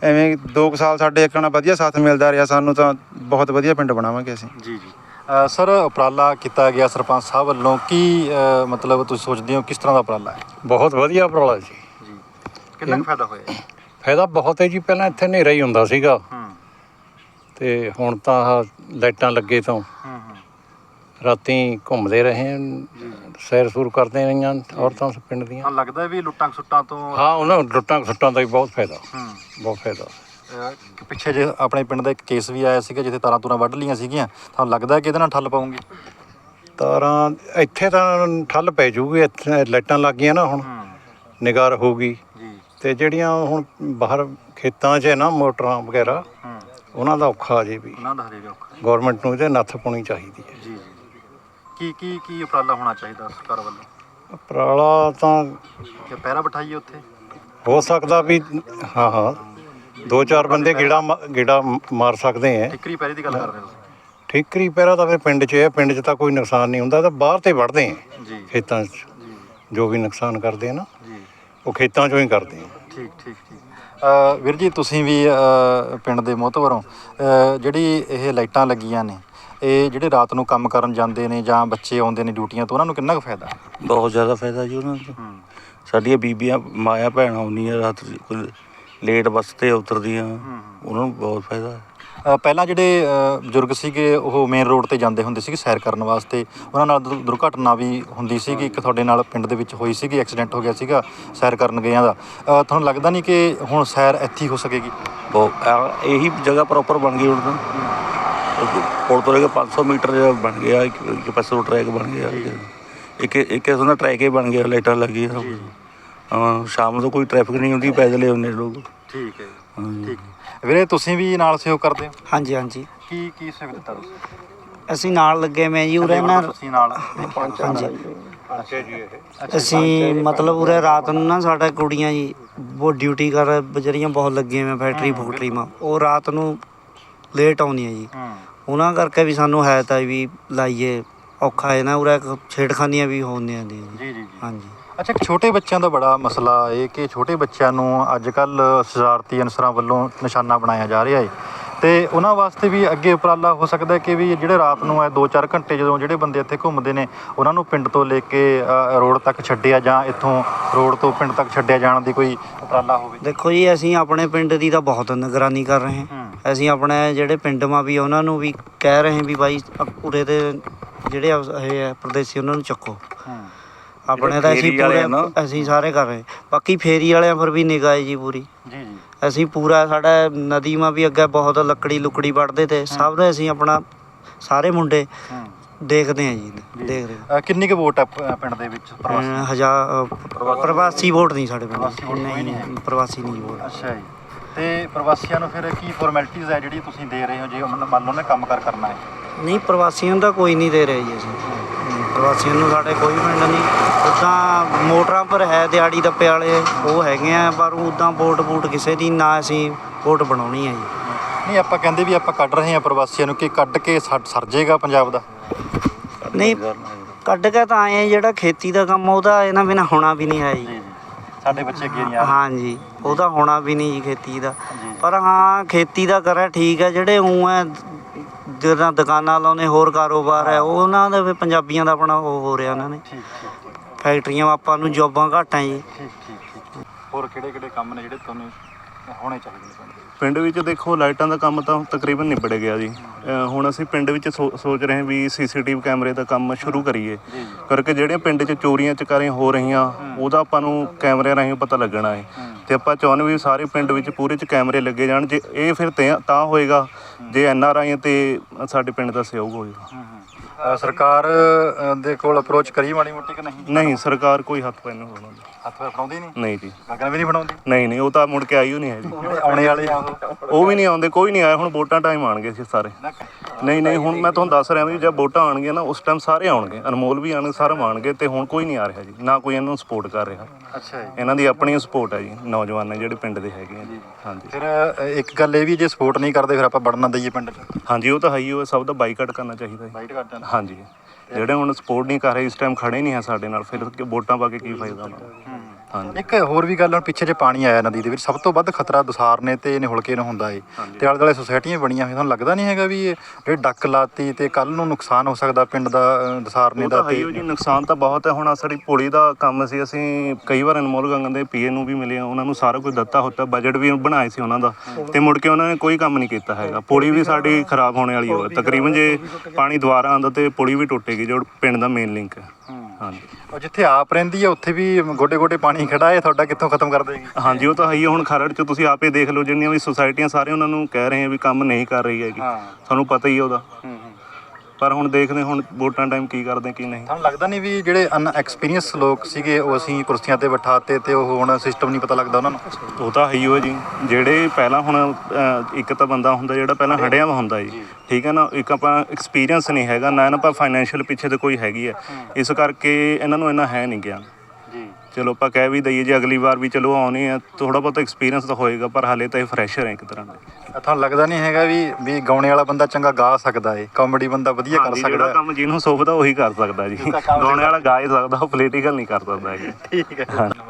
ਐਵੇਂ 2 ਸਾਲ ਸਾਡੇ ਇੱਕ ਨਾਲ ਵਧੀਆ ਸਾਥ ਮਿਲਦਾ ਰਿਹਾ ਸਾਨੂੰ ਤਾਂ ਬਹੁਤ ਵਧੀਆ ਪਿੰਡ ਬਣਾਵਾਂਗੇ ਅਸੀਂ। ਜੀ ਜੀ। ਸਰ ਉਪਰਾਲਾ ਕੀਤਾ ਗਿਆ ਸਰਪੰਚ ਸਾਹਿਬ ਵੱਲੋਂ ਕੀ ਮਤਲਬ ਤੁਸੀਂ ਸੋਚਦੇ ਹੋ ਕਿਸ ਤਰ੍ਹਾਂ ਦਾ ਉਪਰਾਲਾ ਹੈ? ਬਹੁਤ ਵਧੀਆ ਉਪਰਾਲਾ ਜੀ। ਜੀ। ਕਿੰਨਾ ਕੁ ਫਾਇਦਾ ਹੋਇਆ? ਫਾਇਦਾ ਬਹੁਤ ਹੈ ਜੀ ਪਹਿਲਾਂ ਇੱਥੇ ਹਨੇਰਾ ਹੀ ਹੁੰਦਾ ਸੀਗਾ। ਹੂੰ। ਤੇ ਹੁਣ ਤਾਂ ਲਾਈਟਾਂ ਲੱਗੇ ਤੋਂ ਹੂੰ ਹੂੰ। ਰਾਤੀ ਘੁੰਮਦੇ ਰਹੇ ਹਾਂ, ਸੈਰ ਸੂਰ ਕਰਦੇ ਰਹੀਆਂ ਔਰਤਾਂ ਪਿੰਡ ਦੀਆਂ। ਹਾਂ ਲੱਗਦਾ ਹੈ ਵੀ ਲੁੱਟਾਂ ਖਸੁੱਟਾਂ ਤੋਂ ਹਾਂ ਉਹਨਾਂ ਲੁੱਟਾਂ ਖਸੁੱਟਾਂ ਦਾ ਵੀ ਬਹੁਤ ਫਾਇਦਾ। ਹੂੰ। ਬਹੁਤ ਫਾਇਦਾ। ਅਹ ਪਿੱਛੇ ਜੇ ਆਪਣੇ ਪਿੰਡ ਦਾ ਇੱਕ ਕੇਸ ਵੀ ਆਇਆ ਸੀਗਾ ਜਿੱਥੇ ਤਾਰਾਂ ਤੂਰਾਂ ਵੱਢ ਲੀਆਂ ਸੀਗੀਆਂ ਤੁਹਾਨੂੰ ਲੱਗਦਾ ਕਿ ਇਹਦੇ ਨਾਲ ਠੱਲ ਪਾਉਂਗੇ ਤਾਰਾਂ ਇੱਥੇ ਤਾਂ ਠੱਲ ਪੈ ਜੂਗੀ ਇੱਥੇ ਲਾਈਟਾਂ ਲੱਗ ਗਈਆਂ ਨਾ ਹੁਣ। ਹੂੰ। ਨਿਗਾਰ ਹੋਊਗੀ ਜੀ। ਤੇ ਜਿਹੜੀਆਂ ਹੁਣ ਬਾਹਰ ਖੇਤਾਂ 'ਚ ਹੈ ਨਾ ਮੋਟਰਾਂ ਵਗੈਰਾ ਹੂੰ। ਉਹਨਾਂ ਦਾ ਔਖਾ ਜੇ ਵੀ। ਉਹਨਾਂ ਦਾ ਹਰੇਕ ਔਖਾ। ਗਵਰਨਮੈਂਟ ਨੂੰ ਇਹਦੇ ਨੱਥ ਪਾਉਣੀ ਚਾਹੀਦੀ ਹੈ। ਜੀ ਜੀ। ਕੀ ਕੀ ਕੀ ਉਪਰਾਲਾ ਹੋਣਾ ਚਾਹੀਦਾ ਸਰਕਾਰ ਵੱਲੋਂ? ਉਪਰਾਲਾ ਤਾਂ ਕਿ ਪਹਿਰਾ ਬਿਠਾਈਏ ਉੱਥੇ? ਹੋ ਸਕਦਾ ਵੀ ਹਾਂ ਹਾਂ। ਦੋ ਚਾਰ ਬੰਦੇ ਗੇੜਾ ਮਾ- ਗੇੜਾ ਮਾਰ ਸਕਦੇ ਐ। ਟਿੱਕਰੀ ਪਹਿਰੇ ਦੀ ਗੱਲ ਕਰ ਰਹੇ ਹੋ ਠੀਕਰੀ ਪਹਿਰਾ ਤਾਂ ਫਿਰ ਪਿੰਡ 'ਚ ਹੈ ਪਿੰਡ 'ਚ ਤਾਂ ਕੋਈ ਨੁਕਸਾਨ ਨਹੀਂ ਹੁੰਦਾ ਇਹ ਤਾਂ ਬਾਹਰ ਤੇ ਵੜਦੇ ਐ ਤੁਸੀਂ ਜੀ। ਖੇਤਾਂ 'ਚ। ਜੀ। ਜੋ ਵੀ ਨੁਕਸਾਨ ਕਰਦੇ ਆ ਨਾ ਜੀ। ਉਹ ਖੇਤਾਂ 'ਚੋਂ ਹੀ ਕਰਦੇ ਆ ਠੀਕ ਠੀਕ ਠੀਕ। ਅ, ਵੀਰ ਜੀ ਤੁਸੀਂ ਵੀ ਅ, ਪਿੰਡ ਦੇ ਮੋਹਤਵਰੋਂ ਅ, ਜਿਹੜੀ ਇਹ ਲਾਈਟਾਂ ਲੱਗੀਆਂ ਨੇ ਇਹ ਜਿਹੜੇ ਰਾਤ ਨੂੰ ਕੰਮ ਕਰਨ ਜਾਂਦੇ ਨੇ ਜਾਂ ਬੱਚੇ ਆਉਂਦੇ ਨੇ ਡਿਊਟੀਆਂ ਤੋਂ ਉਹਨਾਂ ਨੂੰ ਕਿੰਨਾ ਕੁ ਫਾਇਦਾ? ਬਹੁਤ ਜ਼ਿਆਦਾ ਫਾਇਦਾ ਜੀ ਉਹਨਾਂ ਨੂੰ ਸਾਡੀਆਂ ਬੀਬੀਆਂ ਮਾਇਆ ਭੈਣਾਂ ਆਉਂਦੀਆਂ ਰਾਤ ਨੂੰ ਲੇਟ ਬੱਸ ਤੇ ਉਤਰਦੀਆਂ ਉਹਨਾਂ ਨੂੰ ਬਹੁਤ ਫਾਇਦਾ। ਅ, ਪਹਿਲਾਂ ਜਿਹੜੇ ਅ, ਬਜ਼ੁਰਗ ਸੀਗੇ ਉਹ ਮੇਨ ਰੋਡ ਤੇ ਜਾਂਦੇ ਹੁੰਦੇ ਸੀਗੇ ਸੈਰ ਕਰਨ ਵਾਸਤੇ। ਉਹਨਾਂ ਨਾਲ ਦੁਰ- ਦੁਰਘਟਨਾ ਵੀ ਹੁੰਦੀ ਸੀਗੀ ਇੱਕ ਤੁਹਾਡੇ ਨਾਲ ਪਿੰਡ ਦੇ ਵਿੱਚ ਹੋਈ ਸੀਗੀ ਐਕਸੀਡੈਂਟ ਹੋ ਗਿਆ ਸੀਗਾ ਸੈਰ ਕਰਨ ਗਿਆਂ ਦਾ। ਅ, ਤੁਹਾਨੂੰ ਲੱਗਦਾ ਨਹੀਂ ਕਿ ਹੁਣ ਸੈਰ ਇੱਥੇ ਹੀ ਹੋ ਸਕੇਗੀ? ਬਹੁਤ ਆਹ ਇਹੀ ਜਗ੍ਹਾ ਪ੍ਰੋਪਰ ਬਣ ਗਈ ਹੁਣ ਤਾਂ। ਪੁਲ ਤੋਂ ਲੈ ਕੇ 500 ਮੀਟਰ ਜਿਹੜਾ ਬਣ ਗਿਆ ਇੱਕ ਇੱਕ ਪਾਸੇ ਤੋਂ ਟਰੈਕ ਬਣ ਗਿਆ। ਇੱਕ ਇੱਕ ਕਿਸਮ ਦਾ ਟਰੈਕ ਹੀ ਬਣ ਗਿਆ ਲਾਈਟਾਂ ਕੁਝ ਹਾਂ ਸ਼ਾਮ ਨੂੰ ਕੋਈ ਟ੍ਰੈਫਿਕ ਨਹੀਂ ਹੁੰਦੀ ਪੈਦਲ ਹੀ ਹੁੰਦੇ ਲੋਕ। ਠੀਕ ਹੈ। ਠੀਕ। ਵੀਰੇ ਤੁਸੀਂ ਵੀ ਨਾਲ ਸਹਿਯੋਗ ਕਰਦੇ ਹੋ? ਹਾਂਜੀ ਹਾਂਜੀ। ਕੀ ਕੀ ਸਹਿਯੋਗ ਦਿੱਤਾ ਤੁਸੀਂ? ਅਸੀਂ ਨਾਲ ਲੱਗੇ ਮੈਂ ਜੀ ਉਰੇ ਨਾ ਤੁਸੀਂ ਨਾਲ। ਹਾਂਜੀ। ਅਸੀਂ ਮਤਲਬ ਉਰੇ ਰਾਤ ਨੂੰ ਨਾ ਸਾਡਾ ਕੁੜੀਆਂ ਜੀ ਉਹ ਡਿਊਟੀ ਕਰ ਬਜਰੀਆਂ ਬਹੁਤ ਲੱਗੀਆਂ ਮੈਂ ਫੈਕਟਰੀ ਫੂਕਟਰੀ ਮਾ ਉਹ ਰਾਤ ਨੂੰ ਲੇਟ ਆਉਂਦੀਆਂ ਜੀ। ਹੂੰ। ਉਹਨਾਂ ਕਰਕੇ ਵੀ ਸਾਨੂੰ ਹੈ ਤਾਂ ਵੀ ਲਾਈਏ ਔਖਾ ਹੈ ਨਾ ਉਰੇ ਛੇੜਖਾਨੀਆਂ ਵੀ ਹੁੰਦੀਆਂ ਨੇ। ਜੀ ਜੀ ਜੀ। ਜੀ ਹਾਂਜੀ। ਅੱਛਾ ਇੱਕ ਛੋਟੇ ਬੱਚਿਆਂ ਦਾ ਬੜਾ ਮਸਲਾ ਇਹ ਕਿ ਛੋਟੇ ਬੱਚਿਆਂ ਨੂੰ ਅੱਜ ਕੱਲ ਸ਼ਰਾਰਤੀ ਅਨਸਰਾਂ ਵੱਲੋਂ ਨਿਸ਼ਾਨਾ ਬਣਾਇਆ ਜਾ ਰਿਹਾ ਹੈ ਤੇ ਉਹਨਾਂ ਵਾਸਤੇ ਵੀ ਅੱਗੇ ਉਪਰਾਲਾ ਹੋ ਸਕਦਾ ਹੈ ਕਿ ਵੀ ਜਿਹੜੇ ਰਾਤ ਨੂੰ ਹੈ 2-4 ਘੰਟੇ ਜਦੋਂ ਜਿਹੜੇ ਬੰਦੇ ਇੱਥੇ ਘੁੰਮਦੇ ਨੇ ਉਹਨਾਂ ਨੂੰ ਪਿੰਡ ਤੋਂ ਲੈ ਕੇ ਰੋਡ ਤੱਕ ਛੱਡਿਆ ਜਾਂ ਇੱਥੋਂ ਰੋਡ ਤੋਂ ਪਿੰਡ ਤੱਕ ਛੱਡਿਆ ਜਾਣ ਦੀ ਕੋਈ ਉਪਰਾਲਾ ਹੋਵੇ। ਦੇਖੋ ਜੀ ਅਸੀਂ ਆਪਣੇ ਪਿੰਡ ਦੀ ਤਾਂ ਬਹੁਤ ਨਿਗਰਾਨੀ ਕਰ ਰਹੇ ਹਾਂ। ਅਸੀਂ ਆਪਣੇ ਜਿਹੜੇ ਪਿੰਡ ਮਾ ਵੀ ਉਹਨਾਂ ਨੂੰ ਵੀ ਕਹਿ ਰਹੇ ਹਾਂ ਵੀ ਬਾਈ ਉਰੇ ਦੇ ਜਿਹੜੇ ਇਹ ਹੈ ਪ੍ਰਦੇਸੀ ਉਹਨਾਂ ਨੂੰ ਚੱਕੋ। ਹੂੰ। ਆਪਣੇ ਤਾਂ ਅਸੀਂ ਪੂਰੇ ਆ। ਅਸੀਂ ਸਾਰੇ ਕਰ ਰਹੇ ਬਾਕੀ ਫੇਰੀ ਵਾਲਿਆਂ ਪਰ ਵੀ ਨਿਗਾਹ ਹੈ ਜੀ ਪੂਰੀ। ਜੀ ਜੀ। ਅਸੀਂ ਪੂਰਾ ਸਾਡਾ ਨਦੀ ਮਾ ਵੀ ਅੱਗੇ ਬਹੁਤ ਲੱਕੜੀ ਲੁਕੜੀ ਵੱਢਦੇ ਤੇ ਸਭ ਦੇ ਅਸੀਂ ਆਪਣਾ ਸਾਰੇ ਮੁੰਡੇ ਦੇਖਦੇ ਹਾਂ ਜੀ ਦੇਖਦੇ ਹਾਂ। ਅ, ਕਿੰਨੀ ਕੁ ਵੋਟ ਪ- ਪਿੰਡ ਦੇ ਵਿੱਚ? ਪ੍ਰਵਾਸੀ? ਅਹ ਹਜ਼ਾਰ ਅਹ ਪ੍ਰਵਾਸੀ ਵੋਟ ਨਹੀਂ ਸਾਡੇ ਪ੍ਰਵਾਸੀ ਵੋਟ ਪਿੰਡ ਕੋਈ ਨਹੀਂ ਨਹੀਂ। ਪ੍ਰਵਾਸੀ ਨਹੀਂ ਵੋਟ। ਅੱਛਾ ਜੀ। ਤੇ ਪ੍ਰਵਾਸੀਆਂ ਨੂੰ ਫਿਰ ਕੀ ਫਾਰਮੈਲਿਟੀਜ਼ ਹੈ ਜਿਹੜੀ ਤੁਸੀਂ ਦੇ ਰਹੇ ਹੋ? ਜੇ ਮੰਨ ਲਓ ਨੇ ਕੰਮ ਕਾਰ ਕਰਨਾ ਹੈ। ਨਹੀਂ ਪ੍ਰਵਾਸੀਆਂ ਤਾਂ ਕੋਈ ਨਹੀਂ ਦੇ ਰਹੇ ਜੀ ਅਸੀਂ। ਪ੍ਰਵਾਸੀਆਂ ਨੂੰ ਸਾਡੇ ਕੋਈ ਪਿੰਡ ਨਹੀਂ। ਉੱਦਾਂ ਮੋਟਰਾਂ ਪਰ ਹੈ ਦਿਹਾੜੀ ਦੱਪੇ ਵਾਲੇ ਉਹ ਹੈਗੇ ਆ ਪਰ ਉੱਦਾਂ ਵੋਟ ਵੋਟ ਕਿਸੇ ਦੀ ਨਾ ਅਸੀਂ ਵੋਟ ਬਣਾਉਣੀ ਹੈ ਜੀ। ਨਹੀਂ ਆਪਾਂ ਕਹਿੰਦੇ ਵੀ ਆਪਾਂ ਕੱਢ ਰਹੇ ਹਾਂ ਪ੍ਰਵਾਸੀਆਂ ਨੂੰ ਕਿ ਕੱਢ ਕੇ ਸਰ ਸਰ ਜਾਏਗਾ ਪੰਜਾਬ ਦਾ। ਨਹੀਂ ਕੱਢ ਕੇ ਤਾਂ ਆਏ ਆ ਜਿਹੜਾ ਖੇਤੀ ਦਾ ਕੰਮ ਆ, ਉਹਦਾ ਇਹਨਾਂ ਬਿਨਾ ਹੋਣਾ ਵੀ ਨਹੀਂ ਹੈ ਜੀ। ਸਾਡੇ ਬੱਚੇ ਅੱਗੇ ਨਹੀਂ ਆ ਹਾਂਜੀ ਉਹਦਾ ਹੋਣਾ ਵੀ ਨਹੀਂ ਜੀ ਖੇਤੀ ਦਾ। ਪਰ ਹਾਂ ਖੇਤੀ ਦਾ ਕਰਿਆ ਠੀਕ ਹੈ ਜਿਹੜੇ ਉਹ ਹੈ ਜਿਹੜਾ ਦੁਕਾਨਾਂ ਲਾਉਨੇ ਹੋਰ ਕਾਰੋਬਾਰ ਹੈ ਉਹ ਉਹਨਾਂ ਦੇ ਵੀ ਪੰਜਾਬੀਆਂ ਦਾ ਆਪਣਾ ਉਹ ਹੋ ਰਿਹਾ ਉਹਨਾਂ ਨੇ। ਠੀਕ ਠੀਕ ਫੈਕਟਰੀਆਂ ਆਪਾਂ ਨੂੰ ਜੋਬਾਂ ਘੱਟ ਹੈ ਜੀ। ਠੀਕ ਠੀਕ ਠੀਕ। ਹੋਰ ਕਿਹੜੇ ਕਿਹੜੇ ਕੰਮ ਨੇ ਜਿਹੜੇ ਤੁਹਾਨੂੰ ਹੋਣੇ ਚਾਹੀਦੇ ਨੇ ਪਿੰਡ ਵਿੱਚ? ਦੇਖੋ ਲਾਈਟਾਂ ਦਾ ਕੰਮ ਤਾਂ ਤਕਰੀਬਨ ਨਿਬੜ ਗਿਆ ਜੀ। ਹੁਣ ਅਸੀਂ ਪਿੰਡ ਵਿੱਚ ਸੋਚ ਰਹੇ ਹਾਂ ਵੀ ਸੀਸੀਟੀਵੀ ਕੈਮਰੇ ਦਾ ਕੰਮ ਸ਼ੁਰੂ ਕਰੀਏ। ਕਰਕੇ ਜਿਹੜੀਆਂ ਪਿੰਡ 'ਚ ਚੋਰੀਆਂ ਚਕਾਰੀਆਂ ਹੋ ਰਹੀਆਂ ਉਹਦਾ ਆਪਾਂ ਨੂੰ ਕੈਮਰੇ ਰਾਹੀਂ ਪਤਾ ਲੱਗਣਾ ਹੈ। ਤੇ ਆਪਾਂ ਚਾਹੁੰਦੇ ਵੀ ਸਾਰੇ ਪਿੰਡ ਵਿੱਚ ਪੂਰੇ 'ਚ ਕੈਮਰੇ ਲੱਗੇ ਜਾਣ। ਜੇ ਇਹ ਫਿਰ ਤੇ- ਹੋਏਗਾ। ਜੇ ਐਨ ਆਰ ਆਈ ਤੇ ਸਾਡੇ ਪਿੰਡ ਦਾ ਸਹਿਯੋਗ ਹੋਏਗਾ। ਸਰਕਾਰ ਦੇ ਕੋਲ ਅਪਰੋਚ ਕਰੀ ਮਾੜੀ ਮੋਟੀ ਕਿ ਨਹੀਂ? ਨਹੀਂ ਸਰਕਾਰ ਕੋਈ ਹੱਥ ਪੈਨ ਬਣਾਉਂਦੀ ਹੱਥ ਪੈਰ ਫੜਾਉਂਦੀ ਨਹੀਂ ਨਹੀਂ ਜੀ। ਗਗਨ ਵੀ ਨਹੀਂ ਬਣਾਉਂਦੀ? ਨਹੀਂ ਨਹੀਂ ਉਹ ਤਾਂ ਮੁੜ ਕੇ ਆਈ ਹੋ ਨਹੀਂ ਹੈ ਜੀ। ਜਿਹੜੇ ਆਉਣੇ ਵਾਲੇ ਆ ਉਹ। ਉਹ ਵੀ ਨਹੀਂ ਆਉਂਦੇ ਕੋਈ ਨਹੀਂ ਆਇਆ ਹੁਣ ਵੋਟਾਂ ਟਾਈਮ ਆਣਗੇ ਸੀ ਸਾਰੇ। ਨਹੀਂ ਨਹੀਂ ਹੁਣ ਮੈਂ ਤੁਹਾਨੂੰ ਦੱਸ ਰਿਹਾ ਵੀ ਜਦ ਵੋਟਾਂ ਆਣਗੀਆਂ ਨਾ ਉਸ ਟਾਈਮ ਸਾਰੇ ਆਉਣਗੇ। ਅਨਮੋਲ ਵੀ ਆਣਗੇ ਸਾਰੇ ਆਉਣਗੇ ਤੇ ਹੁਣ ਕੋਈ ਨਹੀਂ ਆ ਰਿਹਾ ਜੀ ਨਾ ਕੋਈ ਇਹਨਾਂ ਨੂੰ ਸਪੋਰਟ ਕਰ ਰਿਹਾ। ਅੱਛਾ ਜੀ। ਇਹਨਾਂ ਦੀ ਆਪਣੀ ਸਪੋਰਟ ਹੈ ਜੀ ਨੌਜਵਾਨ ਜਿਹੜੇ ਪਿੰਡ ਦੇ ਹੈਗੇ ਆ ਜੀ। ਹਾਂਜੀ। ਫਿਰ ਅ, ਇੱਕ ਗੱਲ ਇਹ ਵੀ ਜੇ ਸਪੋਰਟ ਨਹੀਂ ਕਰਦੇ ਫਿਰ ਆਪਾਂ ਵੜਨਾ ਦਈਏ ਪਿੰਡ 'ਚ। ਹਾਂਜੀ ਉਹ ਤਾਂ ਹੈ ਹੀ ਉਹ ਸਭ ਦਾ ਬਾਈਕਾਟ ਕਰਨਾ ਚਾਹੀਦਾ ਜੀ। ਬਾਈਟ ਕਰ ਹਾਂਜੀ। ਜਿਹੜੇ ਹੁਣ ਸਪੋਰਟ ਨਹੀਂ ਕਰ ਰਹੇ, ਇਸ ਟਾਈਮ ਖੜੇ ਨਹੀਂ ਹੈ ਸਾਡੇ ਨਾਲ, ਫਿਰ ਵੋਟਾਂ ਪਾ ਕੇ ਕੀ ਫਾਇਦਾ ਉਹਨਾਂ ਨੂੰ? ਹਾਂਜੀ। ਇੱਕ ਹੋਰ ਵੀ ਗੱਲ ਹੁਣ ਪਿੱਛੇ ਜੇ ਪਾਣੀ ਆਇਆ ਨਦੀ ਦੇ ਵਿੱਚ ਸਭ ਤੋਂ ਵੱਧ ਖਤਰਾ ਦਸਾਰ ਨੇ ਤੇ ਨਿਹੁਲਕੇ ਨੂੰ ਹੁੰਦਾ ਏ। ਤੇ ਆਲੇ ਦੁਆਲੇ ਸੁਸਾਇਟੀਆਂ ਬਣੀਆਂ ਹੋਈਆਂ ਤੁਹਾਨੂੰ ਲੱਗਦਾ ਨਹੀਂ ਹੈਗਾ ਵੀ ਇਹ ਜਿਹੜੇ ਡੱਕ ਲਾਤੀ ਤੇ ਕੱਲ ਨੂੰ ਨੁਕਸਾਨ ਹੋ ਸਕਦਾ ਪਿੰਡ ਦਾ ਅ, ਦਸਾਰ ਨੇ ਉਹ ਦਾ ਤਾਂ ਜੀ ਨੁਕਸਾਨ ਤਾਂ ਬਹੁਤ ਹੈ। ਹੁਣ ਸਾਡੀ ਪੁਲੀ ਦਾ ਕੰਮ ਸੀ ਅਸੀਂ ਕਈ ਵਾਰ ਅਨਮੋਲ ਗੰਗਨ ਦੇ ਪੀਏ ਨੂੰ ਵੀ ਮਿਲੇ ਉਹਨਾਂ ਨੂੰ ਸਾਰਾ ਕੁਝ ਦਿੱਤਾ ਹੁੰਦਾ ਬਜਟ ਵੀ ਬਣਾਏ ਸੀ ਉਹਨਾਂ ਦਾ। ਤੇ ਮੁੜ ਕੇ ਉਹਨਾਂ ਨੇ ਕੋਈ ਕੰਮ ਨਹੀਂ ਕੀਤਾ ਹੈਗਾ। ਪੁਲੀ ਵੀ ਸਾਡੀ ਖਰਾਬ ਹੋਣੇ ਵਾਲੀ ਹੋ। ਤਕਰੀਬਨ ਜੇ ਪਾਣੀ ਦੁਬਾਰਾ ਆਉਂਦਾ ਤੇ ਪੁਲੀ ਵੀ ਟੁੱਟੇਗੀ ਜੋ ਪਿੰਡ ਦਾ ਮੇਨ ਲਿੰਕ ਹੈ। ਹਾਂਜੀ। ਉਹ ਜਿੱਥੇ ਆਪ ਰਹਿੰਦੀ ਹੈ ਉੱਥੇ ਵੀ ਗੋਡੇ ਗੋਡੇ ਪਾਣੀ ਖੜਾ ਹੈ ਤੁਹਾਡਾ ਕਿੱਥੋਂ ਖਤਮ ਕਰ ਦੇਗੀ? ਹਾਂਜੀ ਉਹ ਤਾਂ ਹੈ ਹੁਣ ਖਰੜ ਚ ਤੁਸੀਂ ਆਪੇ ਦੇਖ ਲਓ ਜਿੰਨੀਆਂ ਵੀ ਸੁਸਾਇਟੀਆਂ ਸਾਰੇ ਉਹਨਾਂ ਨੂੰ ਕਹਿ ਰਹੇ ਆ ਵੀ ਕੰਮ ਨਹੀਂ ਕਰ ਰਹੀ ਹੈਗੀ। ਹਾਂ। ਤੁਹਾਨੂੰ ਪਤਾ ਹੀ ਉਹਦਾ। ਹੂੰ ਹੂੰ। ਪਰ ਹੁਣ ਦੇਖਦੇ ਹੁਣ ਵੋਟਾਂ ਟਾਈਮ ਕੀ ਕਰਦੇ ਕੀ ਨਹੀਂ। ਤੁਹਾਨੂੰ ਲੱਗਦਾ ਨਹੀਂ ਵੀ ਜਿਹੜੇ ਅਨ ਐਕਸਪੀਰੀਅੰਸ ਲੋਕ ਸੀਗੇ ਉਹ ਅਸੀਂ ਕੁਰਸੀਆਂ ਤੇ ਬਿਠਾਤੇ ਤੇ ਉਹ ਹੁਣ ਸਿਸਟਮ ਨਹੀਂ ਪਤਾ ਲੱਗਦਾ ਉਹਨਾਂ ਨੂੰ? ਉਹ ਤਾਂ ਹੈ ਹੀ ਹੋ ਜੀ। ਜਿਹੜੇ ਪਹਿਲਾਂ ਹੁਣ ਇੱਕ ਤਾਂ ਬੰਦਾ ਹੁੰਦਾ ਜਿਹੜਾ ਪਹਿਲਾਂ ਹੜਿਆ ਵਾ ਹੁੰਦਾ ਜੀ। ਠੀਕ ਹੈ ਨਾ? ਇੱਕ ਆਪਾਂ ਐਕਸਪੀਰੀਅੰਸ ਨਹੀਂ ਹੈਗਾ ਨਾ ਇਹਨਾਂ ਆਪਾਂ ਫਾਈਨੈਂਸ਼ੀਅਲ ਪਿੱਛੇ ਤੇ ਕੋਈ ਹੈਗੀ ਹੈ। ਇਸ ਕਰਕੇ ਇਹਨਾਂ ਨੂੰ ਇਹਨਾਂ ਹੈ ਨਹੀਂ ਗਿਆ। ਚਲੋ ਆਪਾਂ ਕਹਿ ਵੀ ਦਈਏ ਜੇ ਅਗਲੀ ਵਾਰ ਵੀ ਚਲੋ ਆਉਣੇ ਆ ਥੋੜਾ ਬਹੁਤ ਐਕਸਪੀਰੀਅੰਸ ਤਾਂ ਹੋਏਗਾ ਪਰ ਹਾਲੇ ਤਾਂ ਇਹ ਫਰੈਸ਼ਰ ਹੈ ਇੱਕ ਤਰ੍ਹਾਂ ਦਾ। ਤੁਹਾਨੂੰ ਲੱਗਦਾ ਨਹੀਂ ਹੈਗਾ ਵੀ ਵੀ ਗਾਉਣੇ ਵਾਲਾ ਬੰਦਾ ਚੰਗਾ ਗਾ ਸਕਦਾ ਏ ਕਾਮੇਡੀ ਬੰਦਾ ਵਧੀਆ ਕਰ ਸਕਦਾ ਜਿਹੜਾ। ਕੰਮ ਜਿਹਨੂੰ ਸੋਭਦਾ ਉਹੀ ਕਰ ਸਕਦਾ ਜੀ। ਗਾਉਣੇ ਵਾਲਾ ਗਾ ਹੀ ਸਕਦਾ ਉਹ ਪੋਲੀਟੀਕਲ ਨਹੀਂ ਕਰ ਸਕਦਾ ਜੀ ਠੀਕ ਹੈ।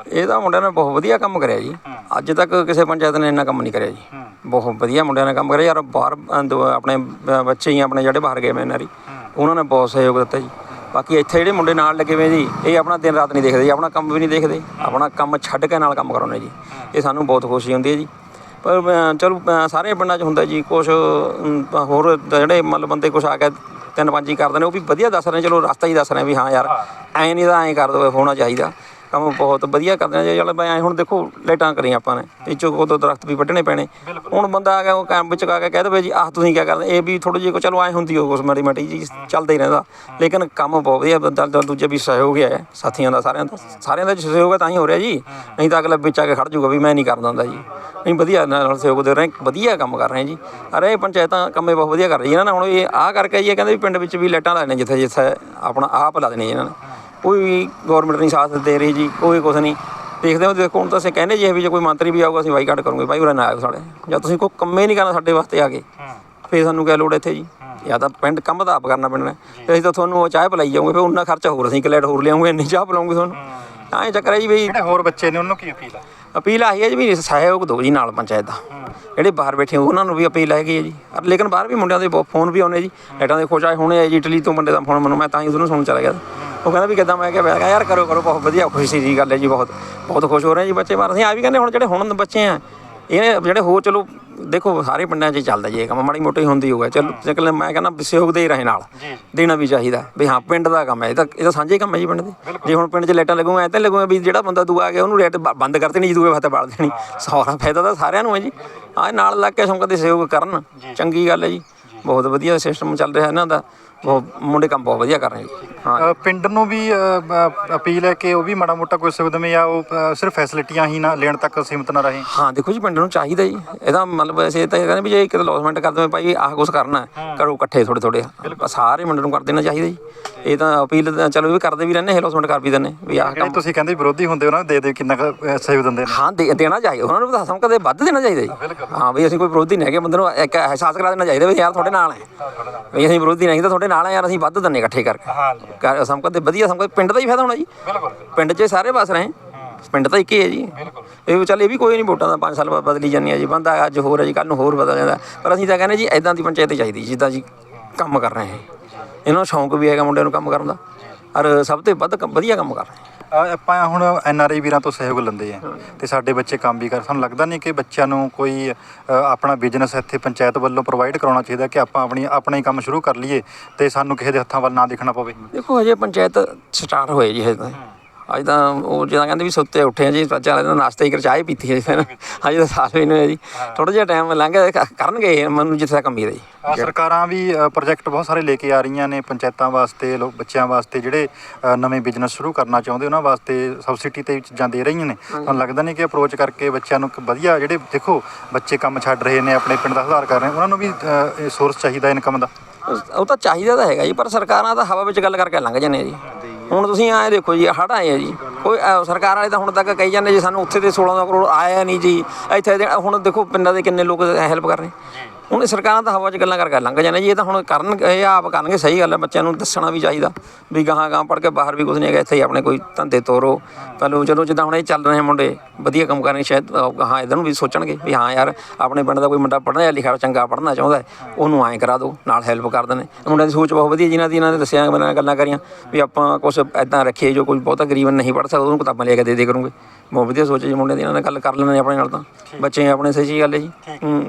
ਇਹ ਤਾਂ ਮੁੰਡਿਆਂ ਨੇ ਬਹੁਤ ਵਧੀਆ ਕੰਮ ਕਰਿਆ ਜੀ। ਅੱਜ ਤੱਕ ਕਿਸੇ ਪੰਚਾਇਤ ਨੇ ਇੰਨਾ ਕੰਮ ਨਹੀਂ ਕਰਿਆ ਜੀ। ਬਹੁਤ ਵਧੀਆ ਮੁੰਡਿਆਂ ਨੇ ਕੰਮ ਕਰਿਆ। ਯਾਰ ਬਾਹਰ ਆਪਣੇ ਬੱਚੇ ਹੀ ਆਪਣੇ ਜਿਹੜੇ ਬਾਹਰ ਗਏ ਮੈਨਰੀ ਉਹਨਾਂ ਨੇ ਬਹੁਤ ਸਹਿਯੋਗ ਦਿੱਤਾ ਜੀ। ਬਾਕੀ ਇੱਥੇ ਜਿਹੜੇ ਮੁੰਡੇ ਨਾਲ ਲੱਗੇ ਹੋਏ ਜੀ ਇਹ ਆਪਣਾ ਦਿਨ ਰਾਤ ਨਹੀਂ ਦੇਖਦੇ ਜੀ ਆਪਣਾ ਕੰਮ ਵੀ ਨਹੀਂ ਦੇਖਦੇ ਆਪਣਾ ਕੰਮ ਛੱਡ ਕੇ ਨਾਲ ਕੰਮ ਕਰਾਉਂਦੇ ਜੀ। ਇਹ ਸਾਨੂੰ ਬਹੁਤ ਖੁਸ਼ੀ ਹੁੰਦੀ ਹੈ ਜੀ। ਪਰ ਚਲੋ ਸਾਰੇ ਪਿੰਡਾਂ 'ਚ ਹੁੰਦਾ ਜੀ ਕੁਝ ਹੋਰ ਜਿਹੜੇ ਮਤਲਬ ਬੰਦੇ ਕੁਝ ਆ ਕੇ ਤਿੰਨ ਪੰਜ ਹੀ ਕਰਦੇ ਨੇ ਉਹ ਵੀ ਵਧੀਆ ਦੱਸ ਰਹੇ ਚਲੋ ਰਸਤਾ ਹੀ ਦੱਸ ਰਹੇ ਵੀ ਹਾਂ ਯਾਰ ਐਂ ਨਹੀਂ ਤਾਂ ਐਂ ਕਰ ਦੋ ਹੋਣਾ ਚਾਹੀਦਾ। ਕੰਮ ਬਹੁਤ ਵਧੀਆ ਕਰਦੇ ਨੇ ਚਲ ਬਈ ਐਂ ਹੁਣ ਦੇਖੋ ਲਾਈਟਾਂ ਕਰੀਆਂ ਆਪਾਂ ਨੇ। ਇਹ ਚੋਂ ਕੋਦੋਂ ਦਰਖਤ ਵੀ ਵੱਢਣੇ ਪੈਣੇ। ਹੁਣ ਬੰਦਾ ਆ ਗਿਆ ਉਹ ਕੰਮ ਵਿੱਚ ਆ ਕੇ ਕਹਿ ਦੇਵੇ ਜੀ ਆਹ ਤੁਸੀਂ ਕੀ ਕਰਦੇ? ਇਹ ਵੀ ਥੋੜੀ ਜਿਹੀ ਕੋ ਚਲੋ ਐਂ ਹੁੰਦੀ ਹੋ ਕੁਛ ਮਾੜੀ ਮਾੜੀ ਜੀ ਚੱਲਦਾ ਹੀ ਰਹਿੰਦਾ। ਲੇਕਿਨ ਕੰਮ ਬਹੁਤ ਵਧੀਆ ਬੰਦਾ ਦੂਜੇ ਵੀ ਸਹਿਯੋਗ ਹੈ ਸਾਥੀਆਂ ਦਾ ਸਾਰਿਆਂ ਦਾ। ਸਾਰਿਆਂ ਦਾ ਸਹਿਯੋਗ ਹੈ ਤਾਂ ਹੀ ਹੋ ਰਿਹਾ ਜੀ। ਨਹੀਂ ਤਾਂ ਅਗਲਾ ਵਿੱਚ ਆ ਕੇ ਖੜ ਜਾਊਗਾ ਵੀ ਮੈਂ ਨਹੀਂ ਕਰਦਾ ਹੁੰਦਾ ਜੀ। ਨਹੀਂ ਵਧੀਆ ਨਾਲ ਸਹਿਯੋਗ ਦੇ ਰਹੇ ਵਧੀਆ ਕੰਮ ਕਰ ਰਹੇ ਜੀ। ਅਰੇ ਪੰਚਾਇਤਾਂ ਕੰਮੇ ਬਹੁਤ ਵਧੀਆ ਕਰ ਰਹੀ ਇਹਨਾਂ ਨੇ। ਹੁਣ ਇਹ ਆਹ ਕਰਕੇ ਜੀ ਇਹ ਕਹਿੰਦੇ ਵੀ ਪਿੰਡ ਵਿੱਚ ਵੀ ਲਾਈਟਾਂ ਲਾ ਦੇਣੇ ਜਿੱਥੇ ਜਿੱਥੇ ਆਪਣਾ ਆਪ ਲਾ ਦੇਣੇ ਇਹਨਾਂ ਨੇ। ਕੋਈ ਵੀ ਗਵਰਨਮੈਂਟ ਨਹੀਂ ਸਾਥ ਦੇ ਰਹੀ ਜੀ ਕੋਈ ਕੁਛ ਨਹੀਂ। ਦੇਖਦੇ ਹੋ ਦੇਖੋ ਹੁਣ ਤਾਂ ਅਸੀਂ ਕਹਿੰਦੇ ਜੀ ਇਹ ਵੀ ਜੇ ਕੋਈ ਮੰਤਰੀ ਵੀ ਆਊਗਾ ਅਸੀਂ ਬਾਈਕਾਟ ਕਰੂੰਗੇ। ਭਾਈ ਉਰੇ ਨਾ ਆਇਓ ਸਾਡੇ ਜਾਂ ਤੁਸੀਂ ਕੋਈ ਕੰਮੇ ਨਹੀਂ ਕਰਨਾ ਸਾਡੇ ਵਾਸਤੇ ਆ ਕੇ ਫੇਰ ਸਾਨੂੰ ਕਿਆ ਲੋੜ ਇੱਥੇ ਜੀ। ਜਾਂ ਤਾਂ ਪਿੰਡ ਕੰਮ ਤਾਂ ਆਪ ਕਰਨਾ ਪੈਣਾ। ਤੇ ਅਸੀਂ ਤਾਂ ਤੁਹਾਨੂੰ ਉਹ ਚਾਹ ਪਿਲਾਈ ਜਾਵਾਂਗੇ ਫਿਰ ਉਹਨਾਂ ਖਰਚਾ ਹੋਰ ਅਸੀਂ ਕਲੇਟ ਹੋਰ ਲਿਆਉਂਗੇ ਇੰਨੀ ਚਾਹ ਪਿਲਾਉਂਗੇ ਤੁਹਾਨੂੰ। ਐਂ ਚੱਕਰ ਹੈ ਜੀ ਵੀ ਜਿਹੜੇ ਹੋਰ ਬੱਚੇ ਨੇ ਉਹਨਾਂ ਨੂੰ ਕੀ ਅਪੀਲ ਆ? ਅਪੀਲ ਆਹੀ ਹੈ ਜੀ ਵੀ ਸਹਿਯੋਗ ਦਿਓ ਜੀ ਨਾਲ ਪੰਚਾਇਤ ਦਾ। ਜਿਹੜੇ ਬਾਹਰ ਬੈਠੇ ਉਹਨਾਂ ਨੂੰ ਵੀ ਅਪੀਲ ਹੈਗੀ ਹੈ ਜੀ। ਪਰ ਲੇਕਿਨ ਬਾਹਰ ਵੀ ਮੁੰਡਿਆਂ ਦੇ ਫੋਨ ਵੀ ਆਉਂਦੇ ਜੀ। ਲੈਟਾਂ ਦੇ ਖੋਜ ਆਏ ਹੁਣੇ ਆਏ ਜੀ ਇਟਲੀ ਤੋਂ ਬੰਦੇ ਦਾ ਫੋਨ ਮੈਨੂੰ ਮੈਂ ਤਾਂ ਹੀ ਉਹਨੂੰ ਸੁਣ ਚਲਾ ਗਿਆ। ਉਹ ਕਹਿੰਦਾ ਵੀ ਕਿਦਾਂ ਮੈਂ ਕਿਹਾ ਮੈਂ ਕਿਹਾ ਯਾਰ ਕਰੋ ਕਰੋ ਬਹੁਤ ਵਧੀਆ ਖੁਸ਼ੀ ਦੀ ਗੱਲ ਹੈ ਜੀ ਬਹੁਤ ਬਹੁਤ ਖੁਸ਼ ਹੋ ਰਹੇ ਜੀ ਬੱਚੇ ਬਾਹਰ ਅਸੀਂ ਆ ਵੀ ਕਹਿੰਦੇ ਹੁਣ ਜਿਹੜੇ ਹੁਣ ਬੱਚੇ ਆ ਇਹ ਜਿਹੜੇ ਹੋ ਚਲੋ ਦੇਖੋ ਸਾਰੇ ਪਿੰਡਾਂ 'ਚ ਚੱਲਦਾ ਜੀ ਇਹ ਕੰਮ ਮਾੜੀ ਮੋਟੀ ਹੁੰਦੀ ਹੋਊਗਾ ਚਲੋ ਚੱਕਲ ਮੈਂ ਕਹਿੰਦਾ ਸਹਿਯੋਗ ਦੇ ਹੀ ਰਹੇ ਨਾਲ ਦੇਣਾ ਵੀ ਚਾਹੀਦਾ ਵੀ ਹਾਂ ਪਿੰਡ ਦਾ ਕੰਮ ਹੈ ਇਹ ਤਾਂ ਇਹ ਤਾਂ ਸਾਂਝੇ ਕੰਮ ਹੈ ਜੀ ਪਿੰਡ ਦੇ। ਜੇ ਹੁਣ ਪਿੰਡ 'ਚ ਲਾਈਟਾਂ ਲੱਗੂਗਾ ਐ ਤਾਂ ਲੱਗੂਗਾ ਵੀ ਜਿਹੜਾ ਬੰਦਾ ਦੂਆ ਆ ਗਿਆ ਉਹਨੂੰ ਰੇਟ ਬੰਦ ਕਰ ਦੇਣੀ ਜੀ ਦੂਏ ਵਾਸਤੇ ਬਾਲ ਦੇਣੀ। ਸਾਰਾ ਫਾਇਦਾ ਤਾਂ ਸਾਰਿਆਂ ਨੂੰ ਹੈ ਜੀ। ਆਹ ਨਾਲ ਲੱਗ ਕੇ ਸੰਗਤ ਦੇ ਸਹਿਯੋਗ ਕਰਨ ਚੰਗੀ ਗੱਲ ਹੈ ਜੀ। ਬਹੁਤ ਵਧੀਆ ਸਿਸਟਮ ਚੱਲ ਰਿਹਾ ਇਹਨਾਂ ਦਾ। ਬਹੁਤ ਮੁੰਡੇ ਕੰਮ ਬਹੁਤ ਵਧੀਆ ਕਰ ਰਹੇ। ਜੀ ਹਾਂ। ਅ, ਪਿੰਡ ਨੂੰ ਵੀ ਅ, ਅ, ਅਪੀਲ ਹੈ ਕਿ ਉਹ ਵੀ ਮਾੜਾ ਮੋਟਾ ਕੋਈ ਸੁਵਿਧਾ ਜਾਂ ਉਹ ਅ, ਸਿਰਫ ਫੈਸਿਲਿਟੀਆਂ ਹੀ ਨਾ ਲੈਣ ਤੱਕ ਸੀਮਤ ਨਾ ਰਹੇ। ਹਾਂ ਦੇਖੋ ਜੀ ਪਿੰਡ ਨੂੰ ਚਾਹੀਦਾ ਜੀ। ਇਹਦਾ ਮਤਲਬ ਅਸੀਂ ਤਾਂ ਇਹ ਕਹਿੰਦੇ ਵੀ ਜੇ ਇੱਕ ਲੌਸਮੈਂਟ ਕਰਦੇ ਹੋ ਭਾਈ ਆਹ ਕੁਛ ਕਰਨਾ ਹੈ, ਕਰੋ ਇਕੱਠੇ ਥੋੜੇ ਥੋੜੇ ਸਾਰੇ ਮੁੰਡੇ ਨੂੰ ਕਰ ਦੇਣਾ ਚਾਹੀਦਾ ਜੀ। ਇਹ ਤਾਂ ਅਪੀਲ ਤਾਂ ਚਲੋ ਵੀ ਕਰਦੇ ਵੀ ਰਹਿੰਦੇ ਲੌਸਮੈਂਟ ਕਰ ਵੀ ਦਿੰਦੇ। ਵੀ ਆਹ ਜਿਹੜੇ ਕੰਮ ਤੁਸੀਂ ਕਹਿੰਦੇ ਵਿਰੋਧੀ ਹੁੰਦੇ ਉਹਨਾਂ ਨੂੰ ਦੇ ਦੇ ਕਿੰਨਾ ਕੁ, ਅ, ਸਹਿਯੋਗ ਦਿੰਦੇ ਨੇ। ਹਾਂ ਦੇ ਦੇਣਾ ਚਾਹੀਦਾ। ਉਹਨਾਂ ਨੂੰ ਤਾਂ ਕਦੇ ਵੱਧ ਦੇਣਾ ਚਾਹੀਦਾ ਜੀ। ਹਾਂ ਵੀ ਅਸੀਂ ਕੋਈ ਵਿਰੋਧੀ ਨਹੀਂ ਹੈਗੇ ਬੰਦੇ ਨੂੰ ਇੱਕ ਅਹਿਸਾਸ ਕਰਾ ਦੇਣਾ ਚਾਹੀਦਾ ਵੀ ਯਾਰ ਤੁਹਾਡੇ ਨਾਲ ਹੈ। ਵੀ ਅਸੀਂ ਵਿਰੋਧੀ ਨਹੀਂ ਤਾਂ ਤੁਹਾਡੇ ਨਾਲ ਯਾਰ ਅਸੀਂ ਵੱਧ ਦਿੰਨੇ ਇਕੱਠੇ ਕਰਕੇ। ਕਰ ਸਮਕਤ ਦੇ ਵਧੀਆ ਸਮਕਤ ਪਿੰਡ ਦਾ ਹੀ ਫਾਇਦਾ ਹੋਣਾ ਜੀ। ਪਿੰਡ 'ਚ ਸਾਰੇ ਬਸ ਰਹੇ। ਪਿੰਡ ਤਾਂ ਇੱਕ ਹੀ ਹੈ ਜੀ। ਇਹ ਵੀ ਚੱਲ ਇਹ ਵੀ ਕੋਈ ਨਹੀਂ ਵੋਟਾਂ ਦਾ 5 ਸਾਲ ਬਾਅਦ ਬਦਲੀ ਜਾਂਦੀ ਹੈ ਜੀ। ਬੰਦਾ ਅੱਜ ਹੋਰ ਹੈ ਜੀ ਕੱਲ ਨੂੰ ਹੋਰ ਬਦਲ ਜਾਂਦਾ। ਪਰ ਅਸੀਂ ਤਾਂ ਕਹਿੰਦੇ ਜੀ ਐਦਾਂ ਦੀ ਪੰਚਾਇਤ ਚਾਹੀਦੀ ਜਿੱਦਾਂ ਜੀ ਕੰਮ ਕਰ ਰਹੇ ਹੈ ਇਹਨਾਂ ਨੂੰ ਸ਼ੌਂਕ ਵੀ ਹੈਗਾ ਮੁੰਡਿਆਂ ਨੂੰ ਕੰਮ ਕਰਨ ਦਾ। ਔਰ ਸਭ ਤੋਂ ਵੱਧ ਕੰਮ- ਵਧੀਆ ਕੰਮ ਕਰ ਰਹੇ। ਅ, ਆਪਾਂ ਹੁਣ ਐਨ ਆਰ ਆਈ ਵੀਰਾਂ ਤੋਂ ਸਹਿਯੋਗ ਲੈਂਦੇ ਆ ਤੇ ਸਾਡੇ ਬੱਚੇ ਕੰਮ ਵੀ ਕਰ ਸਾਨੂੰ ਲੱਗਦਾ ਨਹੀਂ ਕਿ ਬੱਚਿਆਂ ਨੂੰ ਕੋਈ ਅ, ਆਪਣਾ ਬਿਜ਼ਨਸ ਇੱਥੇ ਪੰਚਾਇਤ ਵੱਲੋਂ ਪ੍ਰੋਵਾਈਡ ਕਰਾਉਣਾ ਚਾਹੀਦਾ ਕਿ ਆਪਾਂ ਆਪਣੀ ਆਪਣਾ ਹੀ ਕੰਮ ਸ਼ੁਰੂ ਕਰ ਲਈਏ ਤੇ ਸਾਨੂੰ ਕਿਸੇ ਦੇ ਹੱਥਾਂ ਵੱਲ ਨਾ ਦੇਖਣਾ ਪਵੇ। ਦੇਖੋ ਹਜੇ ਪੰਚਾਇਤ ਸਟਾਰਟ ਹੋਏ ਜੀ ਹਜੇ ਤਾਂ। ਅੱਜ ਤਾਂ ਉਹ ਜਿੱਦਾਂ ਕਹਿੰਦੇ ਵੀ ਸੁੱਤੇ ਉੱਠੇ ਆ ਜੀ ਚੱਲ ਇਹਨਾਂ ਨਾਸ਼ਤਾ ਹੀ ਕਰ ਚਾਹ ਹੀ ਪੀਤੀ ਹੈ ਜੀ ਫਿਰ। ਹਜੇ ਤਾਂ ਸਾਲ ਵੀ ਹੋਇਆ ਜੀ। ਥੋੜਾ ਜਿਹਾ ਟਾਈਮ ਲੰਘ ਗਿਆ ਕ- ਕਰਨਗੇ ਮੈਨੂੰ ਜਿੱਥੇ ਤੱਕ ਉਮੀਦ ਹੈ ਜੀ। ਅ, ਸਰਕਾਰਾਂ ਵੀ ਅ, ਪ੍ਰੋਜੈਕਟ ਬਹੁਤ ਸਾਰੇ ਲੈ ਕੇ ਆ ਰਹੀਆਂ ਨੇ ਪੰਚਾਇਤਾਂ ਵਾਸਤੇ ਲੋਕ ਬੱਚਿਆਂ ਵਾਸਤੇ ਜਿਹੜੇ ਅ, ਨਵੇਂ ਬਿਜ਼ਨਸ ਸ਼ੁਰੂ ਕਰਨਾ ਚਾਹੁੰਦੇ ਉਹਨਾਂ ਵਾਸਤੇ ਸਬਸਿਡੀ ਤੇ ਚੀਜ਼ਾਂ ਦੇ ਰਹੀਆਂ ਨੇ। ਤੁਹਾਨੂੰ ਲੱਗਦਾ ਨਹੀਂ ਕਿ ਅਪਰੋਚ ਕਰਕੇ ਬੱਚਿਆਂ ਨੂੰ ਇੱਕ ਵਧੀਆ ਜਿਹੜੇ ਦੇਖੋ ਬੱਚੇ ਕੰਮ ਛੱਡ ਰਹੇ ਨੇ ਆਪਣੇ ਪਿੰਡ ਦਾ ਸੁਧਾਰ ਕਰ ਰਹੇ ਨੇ ਉਹਨਾਂ ਨੂੰ ਵੀ ਸੋਰਸ ਚਾਹੀਦਾ ਇਨਕਮ ਦਾ? ਉਹ- ਉਹ ਤਾਂ ਚਾਹੀਦਾ ਤਾਂ ਹੈਗਾ ਜੀ ਪਰ ਸਰਕਾਰਾਂ ਤਾਂ ਹਵਾ ਵਿੱਚ ਗੱਲ ਕਰਕੇ ਲੰਘ ਜਾਂਦੇ ਆ ਜੀ। ਹੁਣ ਤੁਸੀਂ ਆਏ ਦੇਖੋ ਜੀ, ਹੜ੍ਹ ਆਏ ਆ ਜੀ। ਕੋਈ ਸਰਕਾਰ ਵਾਲੇ ਤਾਂ ਹੁਣ ਤੱਕ ਕਹੀ ਜਾਂਦੇ ਜੀ, ਸਾਨੂੰ ਉੱਥੇ ਤੇ 16 ਕਰੋੜ ਆਇਆ ਨਹੀਂ ਜੀ। ਇੱਥੇ ਹੁਣ ਦੇਖੋ ਪਿੰਡਾਂ ਦੇ ਕਿੰਨੇ ਲੋਕ ਹੈਲਪ ਕਰ ਰਹੇ। ਹੁਣ ਸਰਕਾਰਾਂ ਤਾਂ ਹਵਾ 'ਚ ਗੱਲਾਂ ਕਰਕੇ ਲੰਘ ਜਾਂਦੇ ਜੀ ਇਹ ਤਾਂ ਹੁਣ ਕਰਨ ਇਹ ਆਪ ਕਰਨਗੇ ਸਹੀ ਗੱਲ ਹੈ ਬੱਚਿਆਂ ਨੂੰ ਦੱਸਣਾ ਵੀ ਚਾਹੀਦਾ ਵੀ ਗਾਹਾਂ ਗਾਹਾਂ ਪੜ੍ਹ ਕੇ ਬਾਹਰ ਵੀ ਕੁਝ ਨਹੀਂ ਹੈਗਾ ਇੱਥੇ ਹੀ ਆਪਣੇ ਕੋਈ ਧੰਦੇ ਤੋਰੋ। ਪਹਿਲੋ ਚਲੋ ਜਿੱਦਾਂ ਹੁਣ ਇਹ ਚੱਲ ਰਹੇ ਮੁੰਡੇ ਵਧੀਆ ਕੰਮ ਕਰਨਗੇ ਸ਼ਾਇਦ ਗਾਹਾਂ ਇਧਰ ਨੂੰ ਵੀ ਸੋਚਣਗੇ ਵੀ ਹਾਂ ਯਾਰ ਆਪਣੇ ਪਿੰਡ ਦਾ ਕੋਈ ਮੁੰਡਾ ਪੜ੍ਹਨਾ ਲਿਖਿਆ ਚੰਗਾ ਪੜ੍ਹਨਾ ਚਾਹੁੰਦਾ ਹੈ, ਉਹਨੂੰ ਐਂ ਕਰਾ ਦਿਓ ਨਾਲ ਹੈਲਪ ਕਰ ਦਿੰਦੇ ਮੁੰਡਿਆਂ ਦੀ ਸੋਚ ਬਹੁਤ ਵਧੀਆ ਜਿਨ੍ਹਾਂ ਦੀ ਇਹਨਾਂ ਨੇ ਦੱਸਿਆ ਮੇਰੇ ਨਾਲ ਗੱਲਾਂ ਕਰੀਆਂ ਵੀ ਆਪਾਂ ਕੁਝ ਐਦਾਂ ਰੱਖੀਏ ਜੋ ਕੋਈ ਬਹੁਤਾ ਗਰੀਬ ਨਹੀਂ ਪੜ੍ਹ ਸਕਦਾ ਉਹਨੂੰ ਕਿਤਾਬਾਂ ਲੈ ਕੇ ਦੇ ਦੇ ਕਰੂੰਗੇ। ਬਹੁਤ ਵਧੀਆ ਸੋਚ ਹੈ ਜੀ ਮੁੰਡੇ ਦੀ ਇਹਨਾਂ ਨਾਲ ਗੱਲ ਕਰ ਲੈਣੇ ਆਪਣੇ ਨਾਲ ਤਾਂ। ਬੱਚੇ ਆਪਣੇ ਸਹੀ ਗੱਲ ਹੈ ਜੀ। ਹੂੰ।